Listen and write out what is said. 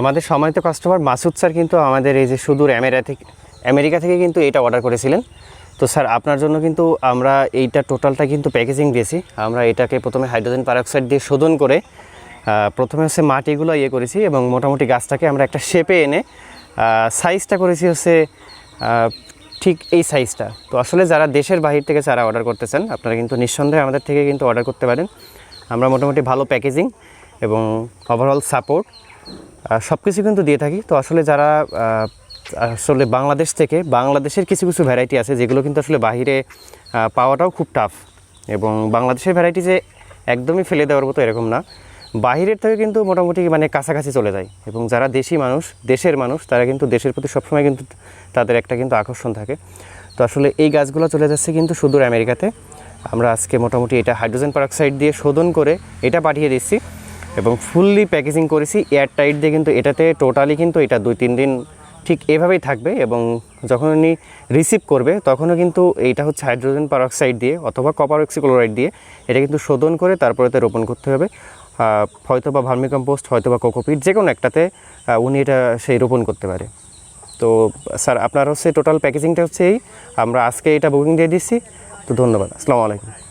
আমাদের সম্মানিত customer Masud sir কিন্তু আমাদের এই যে সুদূর আমেরিকা থেকে আমেরিকা থেকে কিন্তু এটা অর্ডার করেছিলেন। তো স্যার, আপনার জন্য কিন্তু আমরা এইটা টোটালটা কিন্তু প্যাকেজিং দিয়েছি। আমরা এটাকে প্রথমে হাইড্রোজেন পারঅক্সাইড দিয়ে শোধন করে প্রথমে হচ্ছে মাটিগুলো ইয়ে করেছি এবং মোটামুটি গাছটাকে আমরা একটা শেপে এনে সাইজটা করেছি হচ্ছে ঠিক এই সাইজটা তো আসলে যারা দেশের বাহির থেকে চারা অর্ডার করতে চান, আপনারা কিন্তু নিঃসন্দেহে আমাদের থেকে কিন্তু অর্ডার করতে পারেন। আমরা মোটামুটি ভালো প্যাকেজিং এবং ওভারঅল সাপোর্ট সব কিছু কিন্তু দিয়ে থাকি। তো আসলে যারা আসলে বাংলাদেশ থেকে, বাংলাদেশের কিছু কিছু ভ্যারাইটি আছে যেগুলো কিন্তু আসলে বাহিরে পাওয়াটাও খুব টাফ এবং বাংলাদেশের ভ্যারাইটি যে একদমই ফেলে দেওয়ার মতো এরকম না। বাহিরের থেকে কিন্তু মোটামুটি মানে কাছাকাছি চলে যায় এবং যারা দেশি মানুষ, দেশের মানুষ, তারা কিন্তু দেশের প্রতি সবসময় কিন্তু তাদের একটা কিন্তু আকর্ষণ থাকে। তো আসলে এই গাছগুলো চলে যাচ্ছে কিন্তু সুদূর আমেরিকাতে। আমরা আজকে মোটামুটি এটা হাইড্রোজেন পারঅক্সাইড দিয়ে শোধন করে এটা পাঠিয়ে দিচ্ছি। এবং ফুললি প্যাকেজিং করেছি এয়ার টাইট দিয়ে কিন্তু এটাতে টোটালি কিন্তু এটা দুই তিন দিন ঠিক এভাবেই থাকবে এবং যখন উনি রিসিভ করবে, তখনও কিন্তু এইটা হচ্ছে হাইড্রোজেন পারঅক্সাইড দিয়ে অথবা কপার অক্সিক্লোরাইড দিয়ে এটা কিন্তু শোধন করে তারপরে তো রোপণ করতে হবে। হয়তো বা ভার্মিকম্পোস্ট, হয়তো বা কোকোপিট, যে কোনো একটাতে উনি এটা সেই রোপণ করতে পারে। তো, স্যার, আপনার হচ্ছে টোটাল প্যাকেজিংটা হচ্ছে এই। আমরা আজকে এটা বুকিং দিয়ে দিচ্ছি। তো ধন্যবাদ। আসসালামু আলাইকুম।